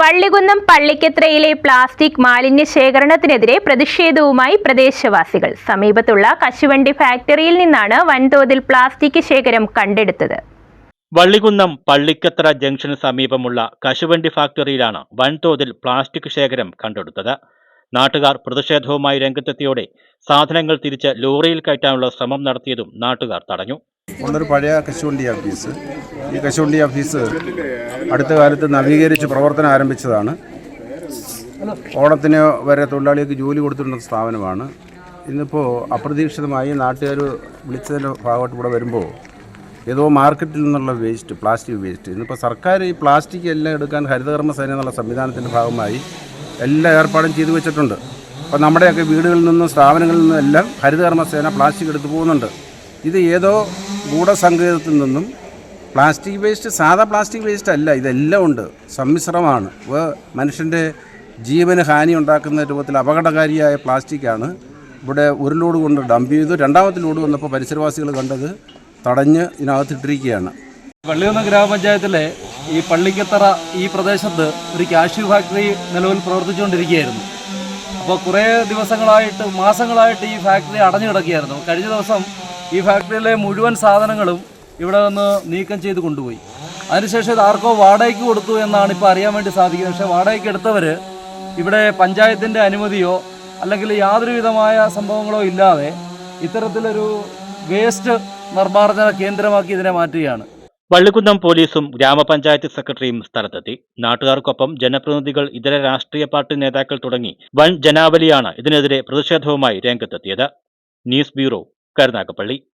Vallikunnam പള്ളിക്കെത്രയിലെ plastic മാലിന്യ ശേഖരണത്തിനെതിരെ പ്രതിഷേധവുമായി പ്രദേശവാസികൾ. സമീപത്തുള്ള കശുവണ്ടി ഫാക്ടറിയിൽ നിന്നാണ് വൻതോതിൽ പ്ലാസ്റ്റിക് ശേഖരം കണ്ടെടുത്തത്. വള്ളികുന്നം പള്ളിക്കത്ര ജംഗ്ഷന് സമീപമുള്ള കശുവണ്ടി ഫാക്ടറിയിലാണ് വൻതോതിൽ പ്ലാസ്റ്റിക് ശേഖരം കണ്ടെടുത്തത്. നാട്ടുകാർ പ്രതിഷേധവുമായി രംഗത്തെത്തിയോടെ സാധനങ്ങൾ തിരിച്ച് ലോറിയിൽ കയറ്റാനുള്ള ശ്രമം നടത്തിയതും നാട്ടുകാർ തടഞ്ഞു. ഉള്ളൊരു പഴയ കശുവണ്ടി ഓഫീസ്. ഈ കശുവണ്ടി ഓഫീസ് അടുത്ത കാലത്ത് നവീകരിച്ച് പ്രവർത്തനം ആരംഭിച്ചതാണ്. ഓണത്തിന് വരെ തൊഴിലാളികൾക്ക് ജോലി കൊടുത്തിട്ടുള്ള സ്ഥാപനമാണ്. ഇന്നിപ്പോൾ അപ്രതീക്ഷിതമായി നാട്ടുകാർ വിളിച്ചതിന്റെ ഭാഗമായിട്ട് ഇവിടെ വരുമ്പോൾ ഏതോ മാർക്കറ്റിൽ നിന്നുള്ള വേസ്റ്റ് പ്ലാസ്റ്റിക് വേസ്റ്റ്. ഇന്നിപ്പോൾ സർക്കാർ ഈ പ്ലാസ്റ്റിക് എല്ലാം എടുക്കാൻ ഹരിതകർമ്മ സേന എന്നുള്ള സംവിധാനത്തിന്റെ ഭാഗമായി എല്ലാ ഏർപ്പാടും ചെയ്തു വെച്ചിട്ടുണ്ട്. അപ്പോൾ നമ്മുടെയൊക്കെ വീടുകളിൽ നിന്നും സ്ഥാപനങ്ങളിൽ നിന്നും എല്ലാം ഹരിതകർമ്മ സേന പ്ലാസ്റ്റിക് എടുത്തു പോകുന്നുണ്ട്. ഇത് ഏതോ ഗൂഢസങ്കേതത്തിൽ നിന്നും പ്ലാസ്റ്റിക് വേസ്റ്റ് സാധാ പ്ലാസ്റ്റിക് വേസ്റ്റ് അല്ല ഇതെല്ലാം ഉണ്ട്. സമ്മിശ്രമാണ്. മനുഷ്യന്റെ ജീവന് ഹാനി ഉണ്ടാക്കുന്ന രൂപത്തിൽ അപകടകാരിയായ പ്ലാസ്റ്റിക്കാണ്. ഇവിടെ ഒരു ലോഡ് കൊണ്ട് ഡംപ് ചെയ്തു. രണ്ടാമത്തെ ലോഡ് വന്നപ്പോൾ പരിസരവാസികൾ കണ്ടത് തടഞ്ഞ് ഇതിനകത്തിട്ടിരിക്കുകയാണ് പള്ളികുന്നം ഗ്രാമപഞ്ചായത്തിലെ ഈ പള്ളിക്കത്തറ ഈ പ്രദേശത്ത് ഒരു കാഷ്യൂ ഫാക്ടറി നിലവിൽ പ്രവർത്തിച്ചുകൊണ്ടിരിക്കുകയായിരുന്നു. അപ്പോൾ കുറേ ദിവസങ്ങളായിട്ട് മാസങ്ങളായിട്ട് ഈ ഫാക്ടറി അടഞ്ഞു കിടക്കുകയായിരുന്നു. കഴിഞ്ഞ ദിവസം ഈ ഫാക്ടറിയിലെ മുഴുവൻ സാധനങ്ങളും ഇവിടെ നിന്ന് നീക്കം ചെയ്ത് കൊണ്ടുപോയി. അതിനുശേഷം ഇത് ആർക്കോ വാടകയ്ക്ക് കൊടുത്തു എന്നാണ് ഇപ്പോൾ അറിയാൻ വേണ്ടി സാധിക്കുന്നത്. പക്ഷേ വാടകയ്ക്ക് എടുത്തവർ ഇവിടെ പഞ്ചായത്തിന്റെ അനുമതിയോ അല്ലെങ്കിൽ യാതൊരുവിധമായ സംഭവങ്ങളോ ഇല്ലാതെ ഇത്തരത്തിലൊരു വേസ്റ്റ് നിർമ്മാർജന കേന്ദ്രമാക്കി ഇതിനെ മാറ്റുകയാണ്. പള്ളിക്കുന്നം പോലീസും ഗ്രാമപഞ്ചായത്ത് സെക്രട്ടറിയും സ്ഥലത്തെത്തി. നാട്ടുകാർക്കൊപ്പം ജനപ്രതിനിധികൾ ഇതര രാഷ്ട്രീയ പാർട്ടി നേതാക്കൾ തുടങ്ങി വൻ ജനാവലിയാണ് ഇതിനെതിരെ പ്രതിഷേധവുമായി രംഗത്തെത്തിയത്. News bureau Karunagappally.